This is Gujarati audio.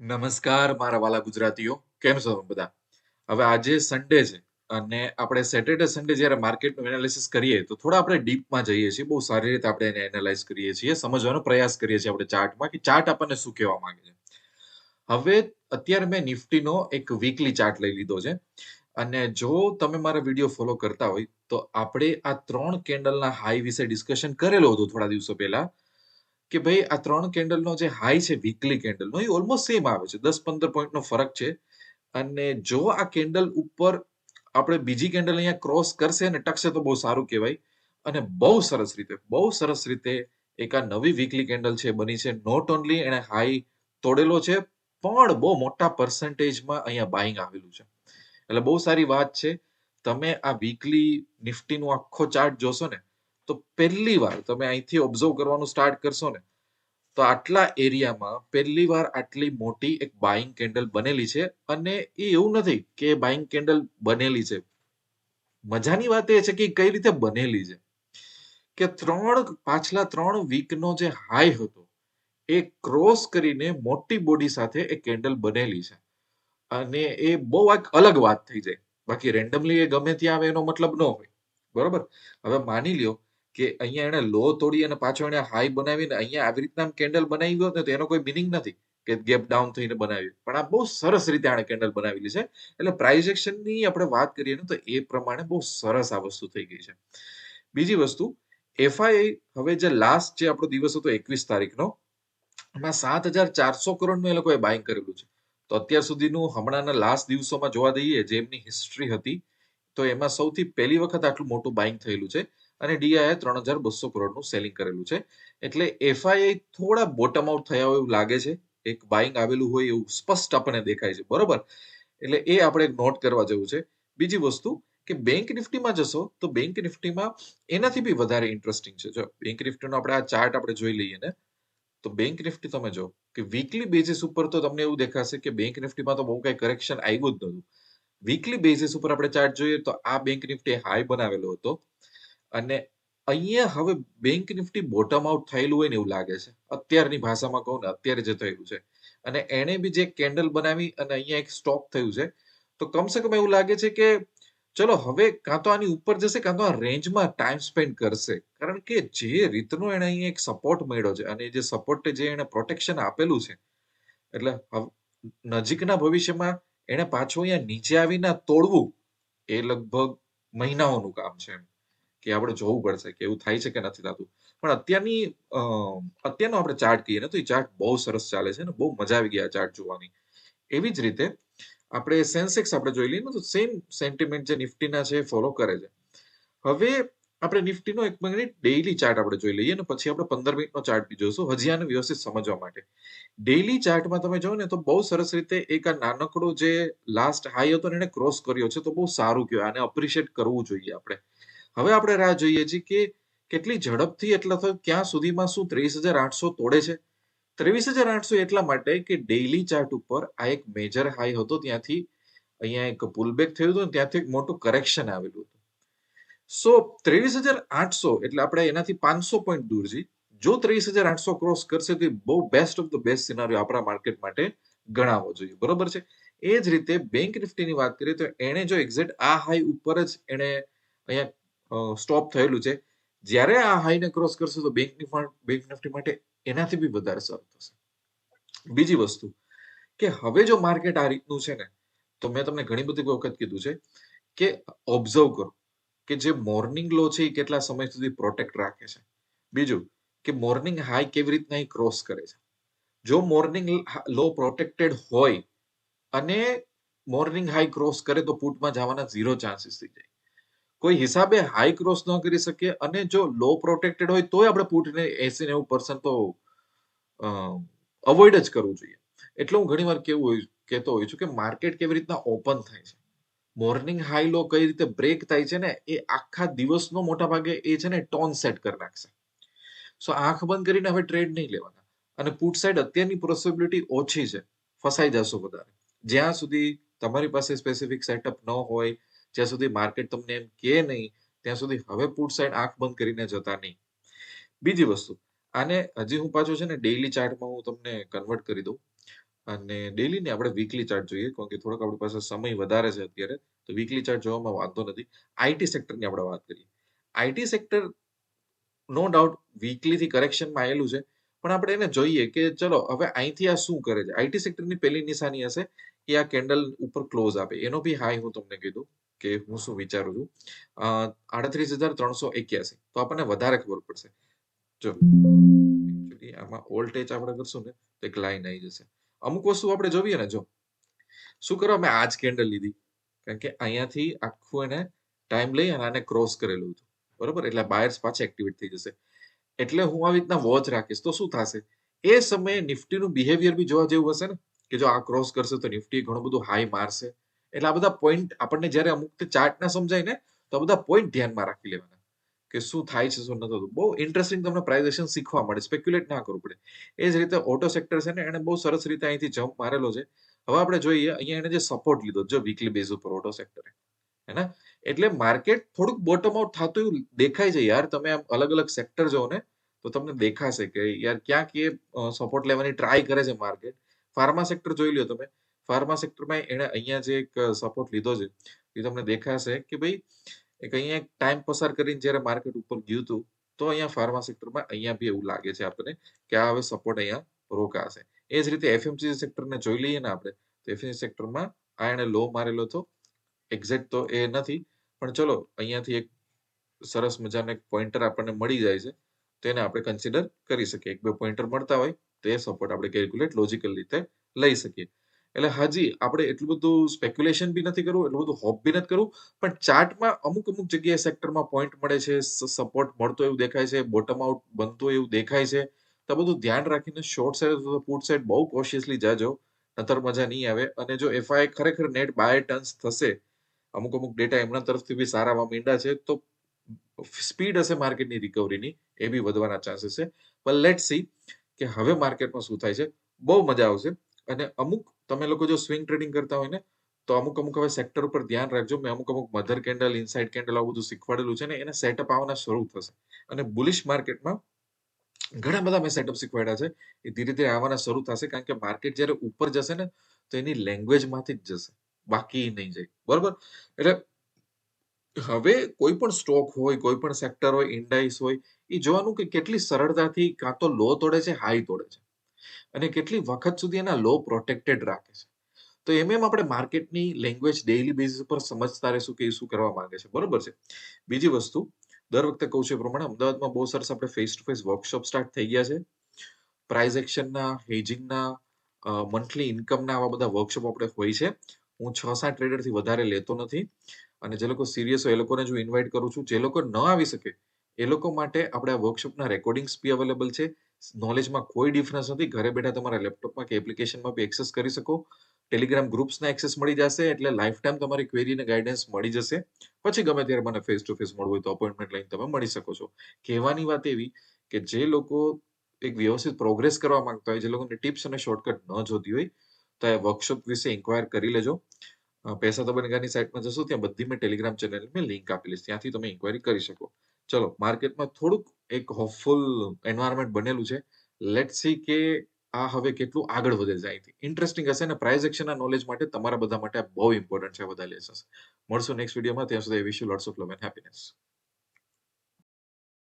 નમસ્કાર મારા વાલા ગુજરાતીઓ, કેમ છો બધા? હવે આજે સન્ડે છે અને આપણે સેટરડે સન્ડે જ્યારે માર્કેટનું એનાલિસિસ કરીએ તો થોડા આપણે ડીપમાં જઈએ છીએ, બહુ સારી રીતે આપણે એને એનાલાઇઝ કરીએ છીએ, સમજવાનો પ્રયાસ કરીએ છીએ આપણે ચાર્ટમાં કે ચાર્ટ આપણને શું કહેવા માંગે છે. હવે અત્યારે મેં નિફ્ટીનો એક વીકલી ચાર્ટ લઈ લીધો છે અને જો તમે મારા વીડિયો ફોલો કરતા હોય તો આપણે આ ત્રણ કેન્ડલના હાઈ વિશે ડિસ્કશન કરેલો હતો થોડા દિવસો પહેલા કે ભાઈ આ ત્રણ કેન્ડલનો જે હાઈ છે વીકલી કેન્ડલનો એ ઓલમોસ્ટ સેમ આવે છે. દસ પંદર પોઈન્ટનો ફરક છે. અને જો આ કેન્ડલ ઉપર આપણે બીજી કેન્ડલ અહીંયા ક્રોસ કરશે અને ટકશે તો બહુ સારું કહેવાય. અને બહુ સરસ રીતે, બહુ સરસ રીતે એક આ નવી વીકલી કેન્ડલ છે, બની છે. નોટ ઓનલી એણે હાઈ તોડેલો છે, પણ બહુ મોટા પર્સન્ટેજમાં અહીંયા બાઇંગ આવેલું છે. એટલે બહુ સારી વાત છે. તમે આ વીકલી નિફ્ટીનો આખો ચાર્ટ જોશો ને તો પહેલી વાર તમે અહીંથી ઓબ્ઝર્વ કરવાનું સ્ટાર્ટ કરશો ને, તો આટલા એરિયામાં પહેલી વાર આટલી મોટી એક બાઇંગ કેન્ડલ બનેલી છે અને એ એવું નથી કે બાઇંગ કેન્ડલ બનેલી છે. મજાની વાત એ છે કે કઈ રીતે બનેલી છે? કે ત્રણ, પાછલા ત્રણ વીકનો જે હાઈ હતો, એ ક્રોસ કરીને મોટી બોડી સાથે એ કેન્ડલ બનેલી છે. અને એ બહુ એક અલગ વાત થઈ જાય. બાકી રેન્ડમલી એ ગમે ત્યાં આવે એનો મતલબ ન હોય. બરોબર? હવે માની લ્યો કે અહીંયા એને લો તોડી અને પાછો એને હાઈ બનાવીને અહીંયા આવી રીતના કેન્ડલ બનાવી ગયો તો એનો કોઈ મિનિંગ નથી કે ગેપ ડાઉન થઈને બનાવી પણ આ બહુ સરસ રીતે આણે કેન્ડલ બનાવેલી છે. એટલે પ્રાઇસ એક્શનની આપણે વાત કરીએ ને તો એ પ્રમાણે બહુ સરસ આ વસ્તુ થઈ ગઈ છે. બીજી વસ્તુ એફઆઈ હવે જે લાસ્ટ જે આપણો દિવસ હતો એકવીસ તારીખનો, એમાં સાત હજાર ચારસો કરોડનું એ લોકોએ બાઇંગ કરેલું છે. તો અત્યાર સુધીનું હમણાંના લાસ્ટ દિવસોમાં જોવા દઈએ જે એમની હિસ્ટ્રી હતી, તો એમાં સૌથી પહેલી વખત આટલું મોટું બાઇંગ થયેલું છે. અને ડીઆઈએ ત્રણ હજાર બસો કરોડનું સેલિંગ કરેલું છે. એટલે એફઆઈઆઈ થોડા બોટમ આઉટ થયા હોય એવું લાગે છે. એક બાઇંગ આવેલું હોય એવું સ્પષ્ટ આપણને દેખાય છે. બરોબર? એટલે એ આપણે નોટ કરવા જેવું છે. બીજી વસ્તુ કે બેંક નિફ્ટીમાં જશો તો બેંક નિફ્ટીમાં એનાથી બી વધારે ઇન્ટરેસ્ટિંગ છે. જો બેંક નિફ્ટીનો આપણે આ ચાર્ટ આપણે જોઈ લઈએ ને, તો બેંક નિફ્ટી તમે જો કે વીકલી બેઝિસ ઉપર તો તમને એવું દેખાશે કે બેંક નિફ્ટીમાં તો બહુ કઈ કરેક્શન આવ્યું જ નહોતું. વીકલી બેઝિસ ઉપર આપણે ચાર્ટ જોઈએ તો આ બેંક નિફ્ટી હાઈ બનાવેલો હતો. અને અહીંયા હવે બેંક નિફ્ટી બોટમ આઉટ થયેલું હોય ને એવું લાગે છે. અત્યારની ભાષામાં કહું ને, અત્યારે જે થયેલું છે. અને એણે બી જે કેન્ડલ બનાવી અને અહીંયા એક સ્ટોક થયું છે, તો કમસે કમ એવું લાગે છે કે ચલો હવે કાં તો આની ઉપર જશે, કાં તો આ રેન્જમાં ટાઈમ સ્પેન્ડ કરશે. કારણ કે જે રીતનો એને અહીંયા એક સપોર્ટ મળ્યો છે અને જે સપોર્ટ જે એને પ્રોટેક્શન આપેલું છે, એટલે નજીકના ભવિષ્યમાં એને પાછું અહીંયા નીચે આવીને તોડવું એ લગભગ મહિનાઓનું કામ છે એમ. કે આપણે જોવું પડશે કે એવું થાય છે કે નથી થતું. પણ અત્યારની અત્યારનો આપણે ચાર્ટ કહીએ ને તો એ ચાર્ટ બહુ સરસ ચાલે છે ને બહુ મજા આવી ગયા ચાર્ટ જોવાની. એવી જ રીતે આપણે સેન્સેક્સ આપણે જોઈ લઈએ ને તો સેમ સેન્ટિમેન્ટ જે નિફ્ટીના છે ફોલો કરે છે. હવે આપણે નિફ્ટીનો એક મિનિટ ડેઈલી ચાર્ટ આપણે જોઈ લઈએ ને પછી આપણે પંદર મિનિટનો ચાર્ટ બી જોઈશું હજી આને વ્યવસ્થિત સમજવા માટે. ડેઈલી ચાર્ટમાં તમે જોવો ને તો બહુ સરસ રીતે એક આ નાનકડો જે લાસ્ટ હાઈ હતો એને ક્રોસ કર્યો છે તો બહુ સારું કહેવાય. આને અપ્રિશિએટ કરવું જોઈએ આપણે. હવે આપણે રાહ જોઈએ છીએ કે કેટલી ઝડપથી એટલા તો ક્યાં સુધીમાં શું ત્રેવીસ હજાર આઠસો તોડે છે? ત્રેવીસ હજાર આઠસો એટલા માટે કે ડેઇલી ચાર્ટ ઉપર આ એક મેજર હાઈ હતો, ત્યાંથી અહીંયા એક પુલબેક થયું હતું ત્યાંથી એક મોટું કરેક્શન આવેલું હતું. સો ત્રેવીસ હજાર આઠસો એટલે આપણે એનાથી પાંચસો પોઈન્ટ દૂર છીએ જો ત્રેવીસ હજાર આઠસો ક્રોસ કરશે તો બહુ best of the best scenario આપણા માર્કેટ માટે ગણાવવો જોઈએ. બરોબર છે? એ જ રીતે બેંક નિફ્ટીની વાત કરીએ તો એણે જો એક્ઝેક્ટ આ હાઈ ઉપર જ એણે અહીંયા સ્ટોપ થયેલું છે. જ્યારે આ હાઈને ક્રોસ કરશે તો બેંક બેંક નિફ્ટી માટે એનાથી બી વધારે સારું થશે. બીજી વસ્તુ કે હવે જો માર્કેટ આ રીતનું છે ને, તો મેં તમને ઘણી બધી વખત કીધું છે કે ઓબ્ઝર્વ કરો કે જે મોર્નિંગ લો છે એ કેટલા સમય સુધી પ્રોટેક્ટ રાખે છે. બીજું કે મોર્નિંગ હાઈ કેવી રીતના એ ક્રોસ કરે છે. જો મોર્નિંગ લો પ્રોટેક્ટેડ હોય અને મોર્નિંગ હાઈ ક્રોસ કરે તો પુટમાં જવાના ઝીરો ચાન્સીસ થઈ જાય. કોઈ હિસાબે હાઈ ક્રોસ ન કરી શકીએ અને જો લો પ્રોટેક્ટેડ હોય તોય આપણે પુટને એસી નેવું પર્સન્ટ તો અવોઇડ જ કરવું જોઈએ. એટલે હું ઘણીવાર કેવું હોય, કહેતો હોઉં છું કે માર્કેટ કેવી રીતના ઓપન થાય છે? મોર્નિંગ હાઈ લો કઈ રીતે બ્રેક થાય છે ને? એ આખા દિવસનો મોટા ભાગે એ છે ને ટોન સેટ કરી નાખશે. સો આંખ બંધ કરીને હવે ટ્રેડ નહીં લેવાના. અને પુટ સાઈડ અત્યારની પોસિબિલિટી ઓછી છે. ફસાઈ જશો વધારે. જ્યાં સુધી તમારી પાસે સ્પેસિફિક સેટઅપ ન હોય જ્યાં સુધી માર્કેટ તમને એમ કે નહીં, ત્યાં સુધી હવે પુટ સાઈડ આંખ બંધ કરીને જતા નહીં. બીજી વસ્તુ, આને હજી હું પાછું છે ને ડેઈલી ચાર્ટમાં હું તમને કન્વર્ટ કરી દઉં. અને ડેઈલી ને આપણે વીકલી ચાર્ટ જોઈએ, કારણ કે થોડોક આપણી પાસે સમય વધારે છે અત્યારે, તો વીકલી ચાર્ટ જોવામાં વાંધો નથી. આઈટી સેક્ટરની આપણે વાત કરીએ. આઈટી સેક્ટર નો ડાઉટ વીકલીથી કરેક્શનમાં આવેલું છે, પણ આપણે એને જોઈએ કે ચલો, હવે અહીંથી આ શું કરે છે? આઈટી સેક્ટરની પહેલી નિશાની હશે કે આ કેન્ડલ ઉપર ક્લોઝ આપે. એનો બી હાઈ હું તમને કીધું કે હું શું વિચારું છું? આડત્રીસ હજાર ત્રણસો એક્યાસી. તો આપણને વધારે ખબર પડશે. જો આમાં ઓલ ટેચ આપણે કરશું ને, તો એક લાઈન આવી જશે. અમુક વસ્તુ આપણે જોઈએ ને, જો. શું કરો, મેં આજ કેન્ડલ લીધી. કારણ કે અહીંયાથી આખું એને ટાઈમ લઈ અને આને ક્રોસ કરેલું હતું. બરોબર? એટલે બાયર્સ પાછા એક્ટિવેટ થઈ જશે. એટલે હું આવી રીતના વોચ રાખીશ. તો શું થશે? એ સમયે નિફ્ટીનું બિહેવિયર બી જોવા જેવું હશે ને, કે જો આ ક્રોસ કરશે તો નિફ્ટી ઘણું બધું હાઈ મારશે. એટલે આ બધા પોઈન્ટ આપણને જ્યારે અમુક ચાર્ટ ના સમજાય ને, તો આ બધા પોઈન્ટ ધ્યાનમાં રાખી લેવાના કે શું થાય છે, શું નથી થતું. બહુ ઇન્ટરેસ્ટિંગ તમને પ્રાઇઝેશન શીખવા મળે સ્પેક્યુલેટ ના કરવું પડે. એ જ રીતે ઓટો સેક્ટર છે ને, એને બહુ સરસ રીતે અહીંથી જમ્પ મારેલો છે. હવે આપણે જોઈએ, અહીંયા એને જે સપોર્ટ લીધો, જો વીકલી બેઝ ઉપર ઓટો સેક્ટરે હેના? એટલે માર્કેટ થોડુંક બોટમ આઉટ થતું એવું દેખાય છે. યાર, તમે આમ અલગ અલગ સેક્ટર જોવો ને, તો તમને દેખાશે કે યાર ક્યાંક એ સપોર્ટ લેવાની ટ્રાય કરે છે માર્કેટ ફાર્મા સેક્ટર જોઈ લ્યો તમે ફાર્મા સેક્ટરમાં એણે અહીંયા જે એક સપોર્ટ લીધો છે, એ તમને દેખાશે કે ભાઈ એક અહીંયા એક ટાઈમ પસાર કરીને જ્યારે માર્કેટ ઉપર ગયું હતું, તો અહીંયા ફાર્મા સેક્ટરમાં અહીંયા બી એવું લાગે છે આપણને કે આ હવે સપોર્ટ અહીંયા રોકાશે. એ જ રીતે એફએમસી સેક્ટરને જોઈ લઈએ ને આપણે, તો એફએમસી સેક્ટરમાં આ એણે લો મારેલો હતો એક્ઝેક્ટ તો એ નથી, પણ ચલો અહીંયાથી એક સરસ મજાનો એક પોઈન્ટર આપણને મળી જાય છે તેને આપણે કન્સિડર કરી શકીએ. એક બે પોઈન્ટર મળતા હોય તો એ સપોર્ટ આપણે કેલ્ક્યુલેટ લોજિકલ રીતે લઈ શકીએ. એટલે હાજી આપણે એટલું બધું સ્પેક્યુલેશન બી નથી કરવું, એટલું બધું હોપ બી નથી કરવું, પણ ચાર્ટમાં અમુક અમુક જગ્યાએ સેક્ટરમાં પોઈન્ટ મળે છે સપોર્ટ મળતો એવું દેખાય છે બોટમ આઉટ બનતું એવું દેખાય છે. તો બધું ધ્યાન રાખીને શોર્ટ સાઈડ અથવા પુટ સાઈડ બહુ કોશિયસલી જાજો, નતર મજા નહીં આવે. અને જો એફઆઈ ખરેખર નેટ બાય ટન્સ થશે, અમુક અમુક ડેટા એમના તરફથી બી સારા મીંડા છે, તો સ્પીડ હશે માર્કેટની રિકવરીની એ બી વધવાના ચાન્સીસ છે. પણ લેટ સી કે હવે માર્કેટમાં શું થાય છે, બહુ મજા આવશે. અને અમુક તમે લોકો જો સ્વિંગ ટ્રેડિંગ કરતા હોય ને, તો અમુક અમુક હવે સેક્ટર ઉપર ધ્યાન રાખજો. મેં અમુક અમુક મધર કેન્ડલ ઇનસાઇડ કેન્ડલ આવું બધું શીખવાડેલું છે ને, એને સેટઅપ આવવાના શરૂ થશે. અને બુલિશ માર્કેટમાં ઘણા બધા મેં સેટઅપ શીખવાડ્યા છે. એ ધીરે ધીરે આવવાના શરૂ થશે, કારણ કે માર્કેટ જ્યારે ઉપર જશે ને, તો એની લેંગ્વેજમાંથી જ જશે. બાકી નહીં જાય. બરોબર? એટલે હવે કોઈ પણ સ્ટોક હોય, કોઈ પણ સેક્ટર હોય ઇન્ડાઇસ હોય, એ જોવાનું કે કેટલી સરળતાથી કાં તો લો તોડે છે હાઈ તોડે છે. અને કેટલી વખત સુધી એના લો પ્રોટેક્ટેડ રાખે છે. તો એમ એમ આપણે માર્કેટની લેંગ્વેજ ડેઇલી બેઝિસ પર સમજતા રહેશું કે શું કરવા માંગે છે. બરોબર છે? બીજી વસ્તુ, દર વખતે કહું છું એ પ્રમાણે, અમદાવાદમાં બહુ સરસ આપણે face to face workshop start થઈ ગયા છે. પ્રાઇઝ એક્શનના હેજિંગના મંથલી ઇન્કમના આવા બધા વર્કશોપ આપણે હોય છે. હું છ સાત ટ્રેડરથી વધારે લેતો નથી અને જે લોકો સિરિયસ હોય એ લોકોને હું ઇન્વાઇટ કરું છું. જે લોકો ન આવી શકે એ લોકો માટે આપણે આ વર્કશોપના રેકોર્ડિંગ્સ બી અવેલેબલ છે. નોલેજમાં કોઈ ડિફરન્સ નથી. ઘરે બેઠા તમારા લેપટોપમાં કે એપ્લિકેશનમાં બી એક્સેસ કરી શકો. ટેલિગ્રામ ગ્રુપ્સના એક્સેસ મળી જશે, એટલે લાઈફ ટાઈમ તમારી ક્વેરીને ગાઈડન્સ મળી જશે. પછી ગમે ત્યારે મને ફેસ ટુ ફેસ મળવું હોય તો અપોઇન્ટમેન્ટ લઈને તમે મળી શકો છો. કહેવાની વાત એવી કે જે લોકો એક વ્યવસ્થિત પ્રોગ્રેસ કરવા માંગતા હોય, જે લોકોને ટિપ્સ અને શોર્ટકટ ન જોતી હોય, તો એ વર્કશોપ વિશે ઇન્ક્વાયર કરી લેજો. પૈસા તો બનગાની સાઇટમાં જશો, ત્યાં બધી મેં ટેલિગ્રામ ચેનલ મેં લિંક આપી લઈશ ત્યાંથી તમે ઇન્ક્વાયરી કરી શકો. ચલો માર્કેટમાં થોડુંક એક હોપફુલ એન્વાયરમેન્ટ બનેલું છે. લેટ સી કે આ હવે કેટલું આગળ વધે છે. અહીંથી ઇન્ટરેસ્ટિંગ હશે અને પ્રાઇઝ એક્શનના નોલેજ માટે તમારા બધા માટે બહુ ઇમ્પોર્ટન્ટ છે બધા લેસન્સ મળશું નેક્સ્ટ વિડીયોમાં ત્યાં સુધી wish you lots of love and happiness